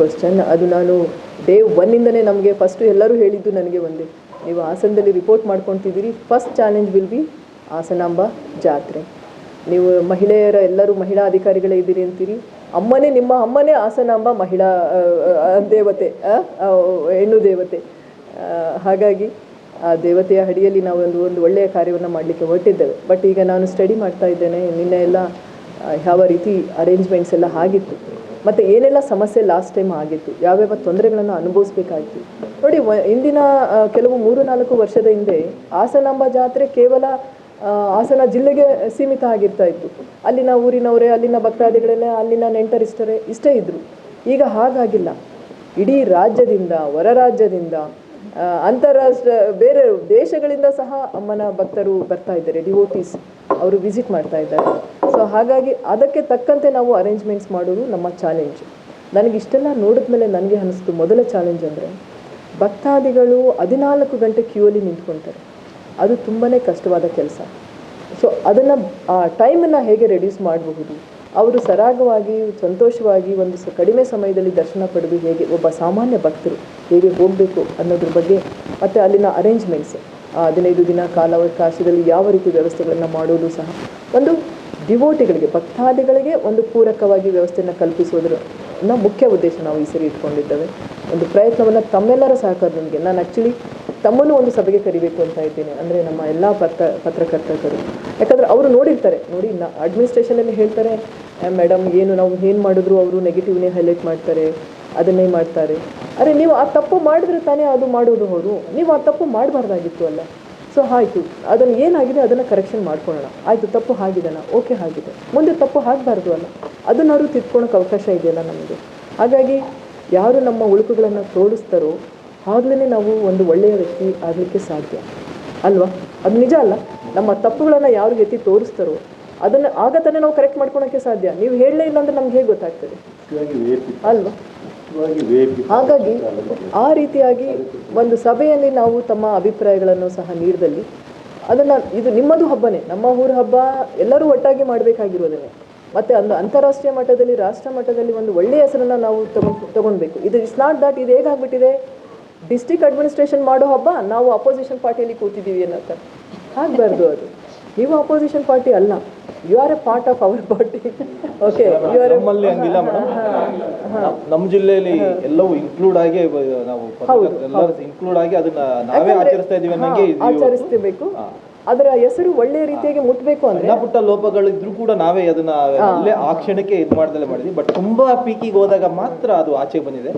Question ಅದು ನಾನು day ಒನ್ನಿಂದನೇ ನಮಗೆ ಫಸ್ಟು ಎಲ್ಲರೂ ಹೇಳಿದ್ದು ನನಗೆ ಒಂದೇ. ನೀವು ಹಾಸನದಲ್ಲಿ report ಮಾಡ್ಕೊತಿದ್ದೀರಿ first challenge will be Hasanamba ಜಾತ್ರೆ. ನೀವು ಮಹಿಳೆಯರ, ಎಲ್ಲರೂ ಮಹಿಳಾ ಅಧಿಕಾರಿಗಳೇ ಇದ್ದೀರಿ ಅಂತೀರಿ. ಅಮ್ಮನೇ ನಿಮ್ಮ ಅಮ್ಮನೇ ಹಾಸನಾಂಬ ಮಹಿಳಾ ದೇವತೆ ಹೆಣ್ಣು ದೇವತೆ. ಹಾಗಾಗಿ ಆ ದೇವತೆಯ ಅಡಿಯಲ್ಲಿ ನಾವು ಒಂದು ಒಂದು ಒಳ್ಳೆಯ ಕಾರ್ಯವನ್ನು ಮಾಡಲಿಕ್ಕೆ ಹೊರಟಿದ್ದೇವೆ. ಬಟ್ ಈಗ ನಾನು ಸ್ಟಡಿ ಮಾಡ್ತಾ ಇದ್ದೇನೆ. ನಿನ್ನೆ ಎಲ್ಲ ಯಾವ ರೀತಿ ಅರೇಂಜ್ಮೆಂಟ್ಸ್ ಎಲ್ಲ ಆಗಿತ್ತು. ಮತ್ತು ಏನೆಲ್ಲ ಸಮಸ್ಯೆ ಲಾಸ್ಟ್ ಟೈಮ್ ಆಗಿತ್ತು? ಯಾವ್ಯಾವ ತೊಂದರೆಗಳನ್ನು ಅನುಭವಿಸ್ಬೇಕಾಗಿತ್ತು ನೋಡಿ ಇಂದಿನ ಕೆಲವು ಮೂರು ನಾಲ್ಕು ವರ್ಷದ ಹಿಂದೆ ಹಾಸನಾಂಬ ಜಾತ್ರೆ ಕೇವಲ ಹಾಸನ ಜಿಲ್ಲೆಗೆ ಸೀಮಿತ ಆಗಿರ್ತಾ ಇತ್ತು. ಅಲ್ಲಿನ ಊರಿನವರೇ, ಅಲ್ಲಿನ ಭಕ್ತಾದಿಗಳೇ ಅಲ್ಲಿನ ನೆಂಟರಿಷ್ಟರೇ ಇಷ್ಟೇ ಇದ್ದರು ಈಗ ಹಾಗಾಗಿಲ್ಲ. ಇಡೀ ರಾಜ್ಯದಿಂದ ಹೊರ ರಾಜ್ಯದಿಂದ ಅಂತಾರಾಷ್ಟ್ರ, ಬೇರೆ ದೇಶಗಳಿಂದ ಸಹ ಅಮ್ಮನ ಭಕ್ತರು ಬರ್ತಾ ಇದ್ದಾರೆ ಡಿವೋಟೀಸ್ ಅವರು ವಿಸಿಟ್ ಮಾಡ್ತಾ ಇದ್ದಾರೆ. ಸೊ ಹಾಗಾಗಿ ಅದಕ್ಕೆ ತಕ್ಕಂತೆ ನಾವು ಅರೇಂಜ್ಮೆಂಟ್ಸ್ ಮಾಡೋದು ನಮ್ಮ ಚಾಲೆಂಜ್ ನನಗೆ ಇಷ್ಟೆಲ್ಲ ನೋಡಿದ ಮೇಲೆ ನನಗೆ ಅನಿಸ್ತು, ಮೊದಲ ಚಾಲೆಂಜ್ ಅಂದರೆ ಭಕ್ತಾದಿಗಳು ಹದಿನಾಲ್ಕು ಗಂಟೆ ಕ್ಯೂ ಅಲ್ಲಿ ನಿಂತ್ಕೊಳ್ತಾರೆ ಅದು ತುಂಬಾ ಕಷ್ಟವಾದ ಕೆಲಸ. ಸೊ ಅದನ್ನು, ಆ ಟೈಮನ್ನು ಹೇಗೆ ರೆಡ್ಯೂಸ್ ಮಾಡಬಹುದು? ಅವರು ಸರಾಗವಾಗಿ, ಸಂತೋಷವಾಗಿ ಒಂದು ಸ, ಕಡಿಮೆ ಸಮಯದಲ್ಲಿ ದರ್ಶನ ಪಡೆದು ಹೇಗೆ ಒಬ್ಬ ಸಾಮಾನ್ಯ ಭಕ್ತರು ಹೇಗೆ ಹೋಗಬೇಕು ಅನ್ನೋದ್ರ ಬಗ್ಗೆ ಮತ್ತು ಅಲ್ಲಿನ ಅರೇಂಜ್ಮೆಂಟ್ಸ್ ಹದಿನೈದು ದಿನ ಕಾಲಾವಕಾಶದಲ್ಲಿ ಯಾವ ರೀತಿ ವ್ಯವಸ್ಥೆಗಳನ್ನು ಮಾಡೋದು ಸಹ ಒಂದು ಡಿವೋಟಿಗಳಿಗೆ, ಭಕ್ತಾದಿಗಳಿಗೆ ಒಂದು ಪೂರಕವಾಗಿ ವ್ಯವಸ್ಥೆಯನ್ನು ಕಲ್ಪಿಸುವುದರ ನ ಮುಖ್ಯ ಉದ್ದೇಶ ನಾವು ಈ ಸರಿ ಇಟ್ಕೊಂಡಿದ್ದೇವೆ. ಒಂದು ಪ್ರಯತ್ನವನ್ನು ತಮ್ಮೆಲ್ಲರ ಸಹಕಾರದೊಂದಿಗೆ ನಾನು ಆ್ಯಕ್ಚುಲಿ ತಮ್ಮನ್ನು ಒಂದು ಸಭೆಗೆ ಕರಿಬೇಕು ಅಂತ ಇದ್ದೀನಿ. ಅಂದರೆ ನಮ್ಮ ಎಲ್ಲ ಪತ್ರ ಪತ್ರಕರ್ತಕರು ಯಾಕಂದರೆ ಅವರು ನೋಡಿರ್ತಾರೆ. ನೋಡಿ, ನ ಅಡ್ಮಿನಿಸ್ಟ್ರೇಷನಲ್ಲಿ ಹೇಳ್ತಾರೆ ಮೇಡಮ್ ಏನು ನಾವು ಏನು ಮಾಡಿದ್ರು ಅವರು ನೆಗೆಟಿವ್ನೇ ಹೈಲೈಟ್ ಮಾಡ್ತಾರೆ, ಅದನ್ನೇ ಮಾಡ್ತಾರೆ. ಅರೆ ನೀವು ಆ ತಪ್ಪು ಮಾಡಿದ್ರೆ ತಾನೇ ಅದು ಮಾಡೋದು ಅವರು. ನೀವು ಆ ತಪ್ಪು ಮಾಡಬಾರ್ದಾಗಿತ್ತು ಅಲ್ಲ. ಸೊ ಆಯಿತು. ಅದನ್ನು ಏನಾಗಿದೆ ಅದನ್ನು ಕರೆಕ್ಷನ್ ಮಾಡ್ಕೊಳ್ಳೋಣ. ಆಯಿತು ತಪ್ಪು ಆಗಿದೆ ಓಕೆ ಆಗಿದೆ. ಮುಂದೆ ತಪ್ಪು ಆಗಬಾರ್ದು ಅಲ್ಲ. ಅದನ್ನಾದ್ರು ತಿದ್ಕೊಳಕ್ಕೆ ಅವಕಾಶ ಇದೆಯಲ್ಲ ನಮಗೆ. ಹಾಗಾಗಿ ಯಾರು ನಮ್ಮ ಉಳುಕುಗಳನ್ನು ತೋರಿಸ್ತಾರೋ ಆಗಲೇ ನಾವು ಒಂದು ಒಳ್ಳೆಯ ವ್ಯಕ್ತಿ ಆಗಲಿಕ್ಕೆ ಸಾಧ್ಯ. ಅಲ್ವಾ? ಅದು ನಿಜ ಅಲ್ಲ. ನಮ್ಮ ತಪ್ಪುಗಳನ್ನು ಯಾರು ಎತ್ತಿ ತೋರಿಸ್ತಾರೋ ಅದನ್ನು ಆಗ ತಾನೇ ನಾವು ಕರೆಕ್ಟ್ ಮಾಡ್ಕೊಳಕ್ಕೆ ಸಾಧ್ಯ. ನೀವು ಹೇಳಲೇ ಇಲ್ಲ ಅಂದರೆ ನಮ್ಗೆ ಹೇಗೆ ಗೊತ್ತಾಗ್ತದೆ? ಅಲ್ವಾ? ಹಾಗಾಗಿ ಆ ರೀತಿಯಾಗಿ ಒಂದು ಸಭೆಯಲ್ಲಿ ನಾವು ತಮ್ಮ ಅಭಿಪ್ರಾಯಗಳನ್ನು ಸಹ ನೀಡಿದಲ್ಲಿ ಅದನ್ನು ಇದು ನಿಮ್ಮದು ಹಬ್ಬನೇ ನಮ್ಮ ಊರ ಹಬ್ಬ ಎಲ್ಲರೂ ಒಟ್ಟಾಗಿ ಮಾಡಬೇಕಾಗಿರೋದನ್ನೇ. ಮತ್ತು ಒಂದು ಅಂತಾರಾಷ್ಟ್ರೀಯ ಮಟ್ಟದಲ್ಲಿ ರಾಷ್ಟ್ರ ಮಟ್ಟದಲ್ಲಿ ಒಂದು ಒಳ್ಳೆಯ ಹೆಸರನ್ನು ನಾವು ತಗೊಂಡು ತಗೊಳ್ಬೇಕು ಇದು ಇಟ್ಸ್ ನಾಟ್ ದಟ್ ಇದು ಹೇಗಾಗ್ಬಿಟ್ಟಿದೆ ಡಿಸ್ಟಿಕ್ ಅಡ್ಮಿನಿಸ್ಟ್ರೇಷನ್ ಮಾಡೋ ಹಬ್ಬ ನಾವು ಅಪೋಸಿಷನ್ ಪಾರ್ಟಿಯಲ್ಲಿ ಕೂತಿದ್ದೀವಿ ಅನ್ನೋ ಆಗಬಾರ್ದು ಅದು. ನೀವು ಅಪೋಸಿಷನ್ ಪಾರ್ಟಿ ಅಲ್ಲ. You are a part of our party okay you are madam ನಮ್ಮ ಜಿಲ್ಲೆಯಲ್ಲಿ ಎಲ್ಲವೂ ಇನ್ಕ್ಲೂಡ್ ಆಗಿ ನಾವು ಎಲ್ಲರೂ ಇನ್ಕ್ಲೂಡ್ ಆಗಿ ಅದನ್ನ ನಾವೇ ಆಚರಿಸ್ತಾ ಇದೀವಿ ಅನ್ನಂಗೆ ಆಚರಿಸಬೇಕು ಆಚರಿಸ್ತಿರ್ಬೇಕು. ಅದರ ಹೆಸರು ಒಳ್ಳೆ ರೀತಿಯಾಗಿ ಮುಟ್ಬೇಕು ಅಂದ್ರೆ ಪುಟ್ಟ ಲೋಪಗಳಿದ್ರು ಕೂಡ ನಾವೇ ಅದನ್ನ ಅಲ್ಲೇ ಆ ಕ್ಷಣಕ್ಕೆ ಇದು ಮಾಡ್ದಲ್ಲೇ ಮಾಡಿದ್ವಿ. ಬಟ್ ತುಂಬಾ ಪೀಕಿಗೆ ಹೋದಾಗ ಮಾತ್ರ ಅದು ಆಚೆ ಬಂದಿದೆ.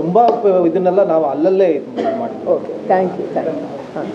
ತುಂಬಾ ಇದನ್ನೆಲ್ಲ ನಾವು ಅಲ್ಲಲ್ಲೇ ಇದು ಮಾಡಿದ್ವಿ. Okay. Thank you thank you ಹಾಂ.